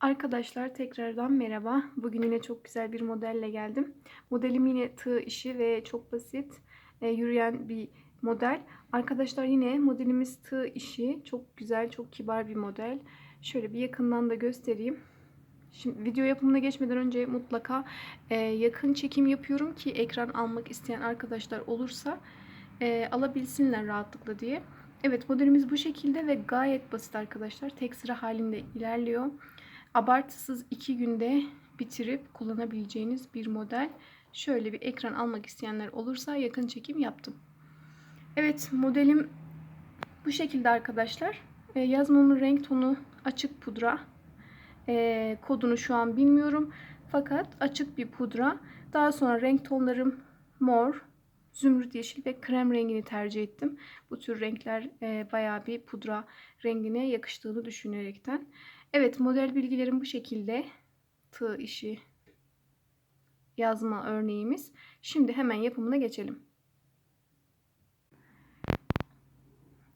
Arkadaşlar tekrardan merhaba. Bugün yine çok güzel bir modelle geldim. Modelim yine tığ işi ve çok basit e, yürüyen bir model. Arkadaşlar yine modelimiz tığ işi. Çok güzel, çok kibar bir model. Şöyle bir yakından da göstereyim. Şimdi video yapımına geçmeden önce mutlaka e, yakın çekim yapıyorum ki ekran almak isteyen arkadaşlar olursa e, alabilsinler rahatlıkla diye. Evet modelimiz bu şekilde ve gayet basit arkadaşlar. Tek sıra halinde ilerliyor abartısız iki günde bitirip kullanabileceğiniz bir model. Şöyle bir ekran almak isteyenler olursa yakın çekim yaptım. Evet modelim bu şekilde arkadaşlar. E, yazmamın renk tonu açık pudra. E, kodunu şu an bilmiyorum. Fakat açık bir pudra. Daha sonra renk tonlarım mor, zümrüt yeşil ve krem rengini tercih ettim. Bu tür renkler e, bayağı bir pudra rengine yakıştığını düşünerekten. Evet model bilgilerim bu şekilde. Tığ işi yazma örneğimiz. Şimdi hemen yapımına geçelim.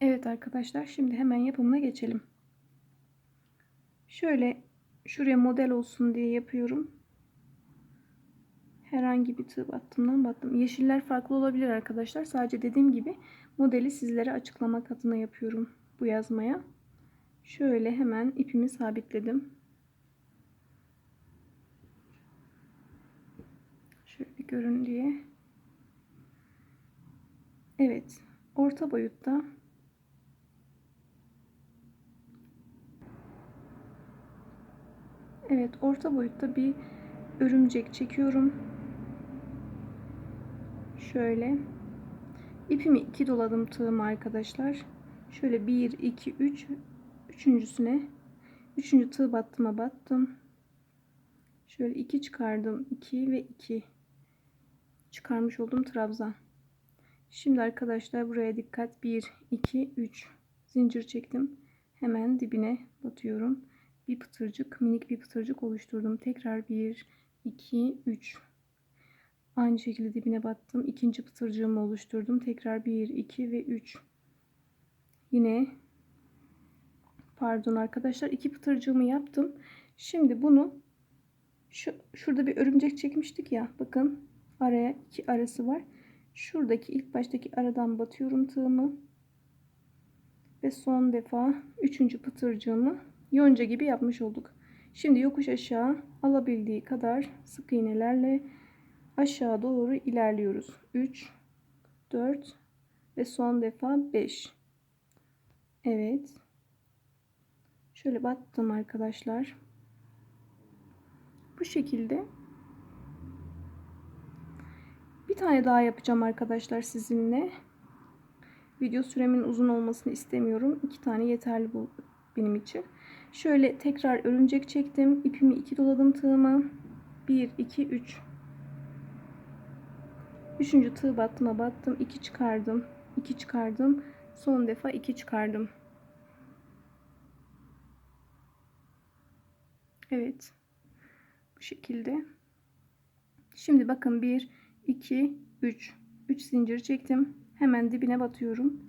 Evet arkadaşlar şimdi hemen yapımına geçelim. Şöyle şuraya model olsun diye yapıyorum. Herhangi bir tığ battımdan battım. Yeşiller farklı olabilir arkadaşlar. Sadece dediğim gibi modeli sizlere açıklamak adına yapıyorum bu yazmaya. Şöyle hemen ipimi sabitledim. Şöyle görün diye. Evet. Orta boyutta Evet, orta boyutta bir örümcek çekiyorum. Şöyle. İpimi iki doladım tığım arkadaşlar. Şöyle 1 2 3 üçüncüsüne üçüncü tığ battıma battım. Şöyle iki çıkardım. 2 ve 2 çıkarmış oldum trabzan. Şimdi arkadaşlar buraya dikkat. 1 2 3 zincir çektim. Hemen dibine batıyorum. Bir pıtırcık, minik bir pıtırcık oluşturdum. Tekrar 1 2 3 Aynı şekilde dibine battım. İkinci pıtırcığımı oluşturdum. Tekrar 1 2 ve 3 Yine pardon arkadaşlar iki pıtırcığımı yaptım. Şimdi bunu şu şurada bir örümcek çekmiştik ya. Bakın araya iki arası var. Şuradaki ilk baştaki aradan batıyorum tığımı. Ve son defa üçüncü pıtırcığımı yonca gibi yapmış olduk. Şimdi yokuş aşağı alabildiği kadar sık iğnelerle aşağı doğru ilerliyoruz. 3 4 ve son defa 5. Evet. Şöyle battım arkadaşlar. Bu şekilde bir tane daha yapacağım arkadaşlar sizinle. Video süremin uzun olmasını istemiyorum. İki tane yeterli bu benim için. Şöyle tekrar örümcek çektim. İpimi iki doladım tığıma. 1 2 3 Üçüncü tığ battıma battım. 2 çıkardım. 2 çıkardım. Son defa 2 çıkardım. Evet. Bu şekilde. Şimdi bakın 1, 2, 3. 3 zincir çektim. Hemen dibine batıyorum.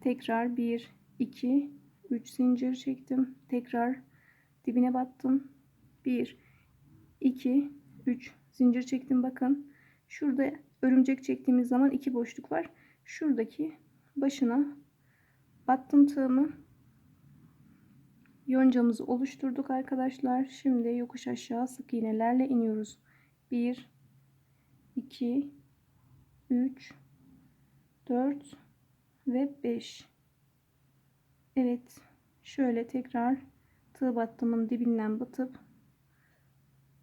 Tekrar 1, 2, 3 zincir çektim. Tekrar dibine battım. 1, 2, 3 zincir çektim. Bakın şurada örümcek çektiğimiz zaman iki boşluk var. Şuradaki başına battım tığımı yoncamızı oluşturduk arkadaşlar. Şimdi yokuş aşağı sık iğnelerle iniyoruz. 1 2 3 4 ve 5 Evet şöyle tekrar tığ battımın dibinden batıp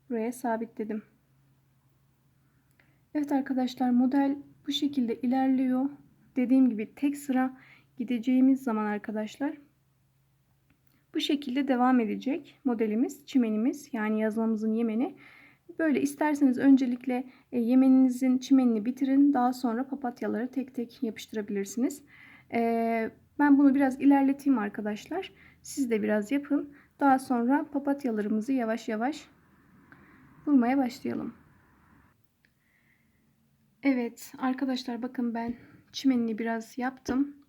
buraya sabitledim. Evet arkadaşlar model bu şekilde ilerliyor. Dediğim gibi tek sıra gideceğimiz zaman arkadaşlar bu şekilde devam edecek modelimiz, çimenimiz yani yazmamızın yemeni. Böyle isterseniz öncelikle e, yemeninizin çimenini bitirin. Daha sonra papatyaları tek tek yapıştırabilirsiniz. E, ben bunu biraz ilerleteyim arkadaşlar. Siz de biraz yapın. Daha sonra papatyalarımızı yavaş yavaş vurmaya başlayalım. Evet arkadaşlar bakın ben çimenini biraz yaptım.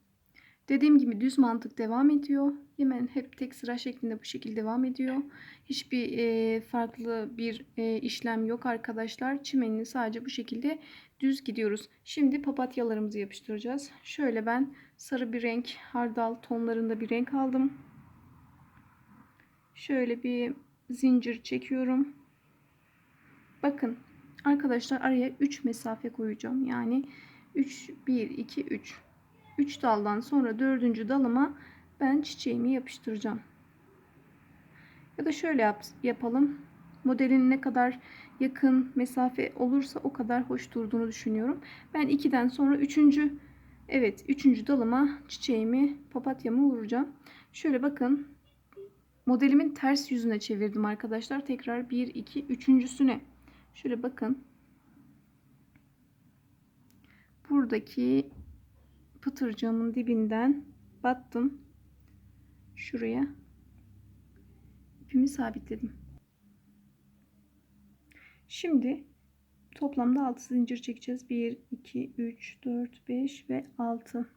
Dediğim gibi düz mantık devam ediyor. Hemen hep tek sıra şeklinde bu şekilde devam ediyor. Hiçbir e, farklı bir e, işlem yok arkadaşlar. Çimenini sadece bu şekilde düz gidiyoruz. Şimdi papatyalarımızı yapıştıracağız. Şöyle ben sarı bir renk, hardal tonlarında bir renk aldım. Şöyle bir zincir çekiyorum. Bakın arkadaşlar araya 3 mesafe koyacağım. Yani 3 1 2 3 3 daldan sonra dördüncü dalıma ben çiçeğimi yapıştıracağım. Ya da şöyle yap, yapalım. Modelin ne kadar yakın mesafe olursa o kadar hoş durduğunu düşünüyorum. Ben 2'den sonra 3. Evet 3. dalıma çiçeğimi papatyamı vuracağım. Şöyle bakın modelimin ters yüzüne çevirdim arkadaşlar. Tekrar 1 2 üçüncüsüne. Şöyle bakın. Buradaki pıtırcığımın dibinden battım. Şuraya ipimi sabitledim. Şimdi toplamda 6 zincir çekeceğiz. 1, 2, 3, 4, 5 ve 6.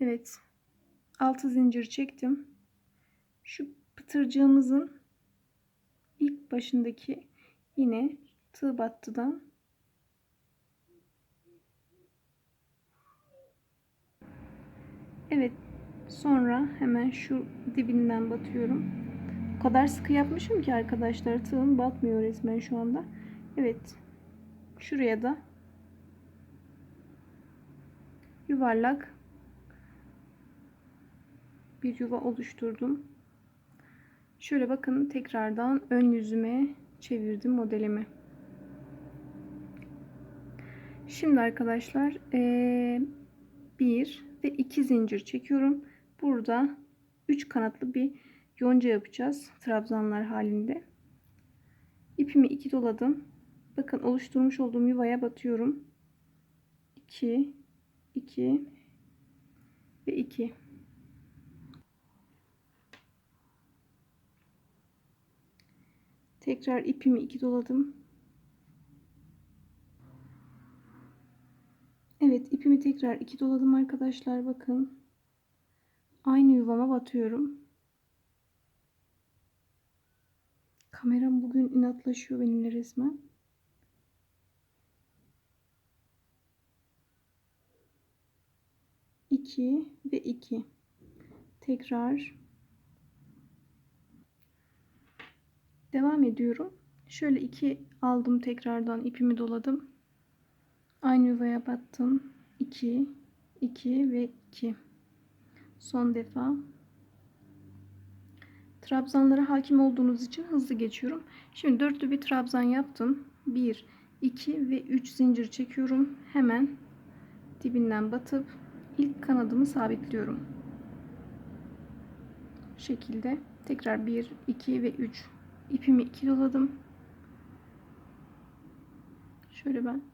Evet. 6 zincir çektim. Şu pıtırcığımızın ilk başındaki yine tığ battıdan Evet. Sonra hemen şu dibinden batıyorum. O kadar sıkı yapmışım ki arkadaşlar tığım batmıyor resmen şu anda. Evet. Şuraya da yuvarlak bir yuva oluşturdum. Şöyle bakın tekrardan ön yüzüme çevirdim modelimi. Şimdi arkadaşlar ee, bir ve iki zincir çekiyorum. Burada üç kanatlı bir yonca yapacağız. Trabzanlar halinde. İpimi iki doladım. Bakın oluşturmuş olduğum yuvaya batıyorum. 2 2 ve 2 Tekrar ipimi iki doladım. Evet ipimi tekrar iki doladım arkadaşlar bakın. Aynı yuvama batıyorum. Kameram bugün inatlaşıyor benimle resmen. İki ve iki. Tekrar devam ediyorum. Şöyle iki aldım tekrardan ipimi doladım. Aynı yuvaya battım. 2 2 ve 2. Son defa. Trabzanlara hakim olduğunuz için hızlı geçiyorum. Şimdi dörtlü bir trabzan yaptım. 1 2 ve 3 zincir çekiyorum. Hemen dibinden batıp ilk kanadımı sabitliyorum. Bu şekilde tekrar 1 2 ve 3 ipimi 2 doladım. Şöyle ben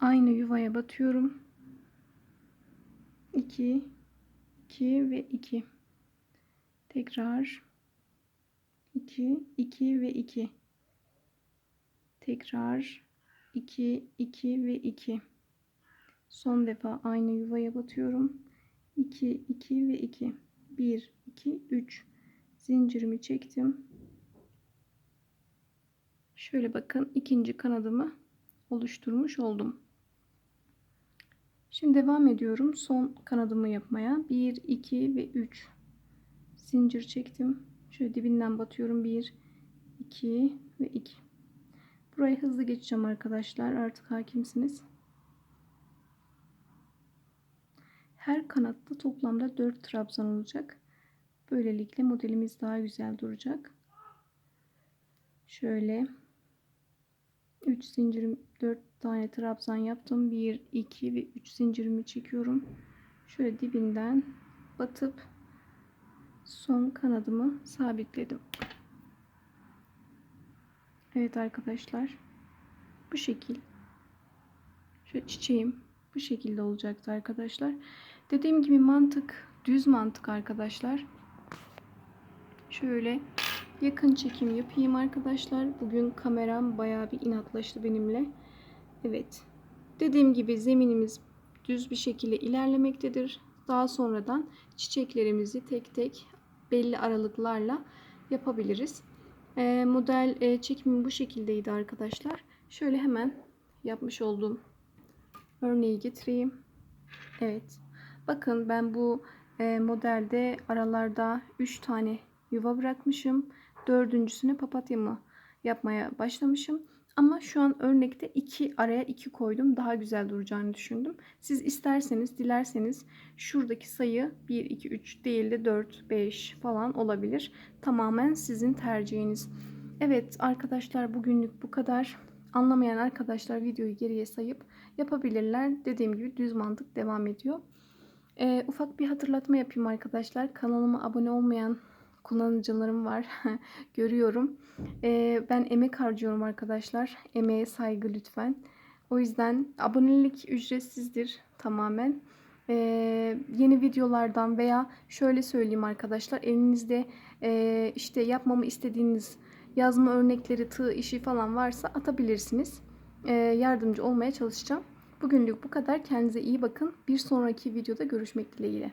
aynı yuvaya batıyorum. 2 2 ve 2 tekrar. 2 2 ve 2 tekrar. 2 2 ve 2 son defa aynı yuvaya batıyorum. 2 2 ve 2 1 2 3 zincirimi çektim. Şöyle bakın ikinci kanadımı oluşturmuş oldum Şimdi devam ediyorum. Son kanadımı yapmaya. 1, 2 ve 3 zincir çektim. Şöyle dibinden batıyorum. 1, 2 ve 2. Burayı hızlı geçeceğim arkadaşlar. Artık hakimsiniz. Her kanatta toplamda 4 trabzan olacak. Böylelikle modelimiz daha güzel duracak. Şöyle 3 zincirim 4 tane trabzan yaptım. 1 2 ve 3 zincirimi çekiyorum. Şöyle dibinden batıp son kanadımı sabitledim. Evet arkadaşlar bu şekil. Şu çiçeğim bu şekilde olacaktı arkadaşlar. Dediğim gibi mantık düz mantık arkadaşlar. Şöyle yakın çekim yapayım arkadaşlar. Bugün kameram bayağı bir inatlaştı benimle. Evet. Dediğim gibi zeminimiz düz bir şekilde ilerlemektedir. Daha sonradan çiçeklerimizi tek tek belli aralıklarla yapabiliriz. Ee, model e, çekimi bu şekildeydi arkadaşlar. Şöyle hemen yapmış olduğum örneği getireyim. Evet. Bakın ben bu e, modelde aralarda 3 tane yuva bırakmışım. Dördüncüsüne papatyamı yapmaya başlamışım. Ama şu an örnekte 2 araya 2 koydum. Daha güzel duracağını düşündüm. Siz isterseniz, dilerseniz şuradaki sayı 1, 2, 3 değil de 4, 5 falan olabilir. Tamamen sizin tercihiniz. Evet arkadaşlar bugünlük bu kadar. Anlamayan arkadaşlar videoyu geriye sayıp yapabilirler. Dediğim gibi düz mantık devam ediyor. Ee, ufak bir hatırlatma yapayım arkadaşlar. Kanalıma abone olmayan kullanıcılarım var. Görüyorum. Ee, ben emek harcıyorum arkadaşlar. Emeğe saygı lütfen. O yüzden abonelik ücretsizdir tamamen. Ee, yeni videolardan veya şöyle söyleyeyim arkadaşlar. Elinizde e, işte yapmamı istediğiniz yazma örnekleri, tığ işi falan varsa atabilirsiniz. Ee, yardımcı olmaya çalışacağım. Bugünlük bu kadar. Kendinize iyi bakın. Bir sonraki videoda görüşmek dileğiyle.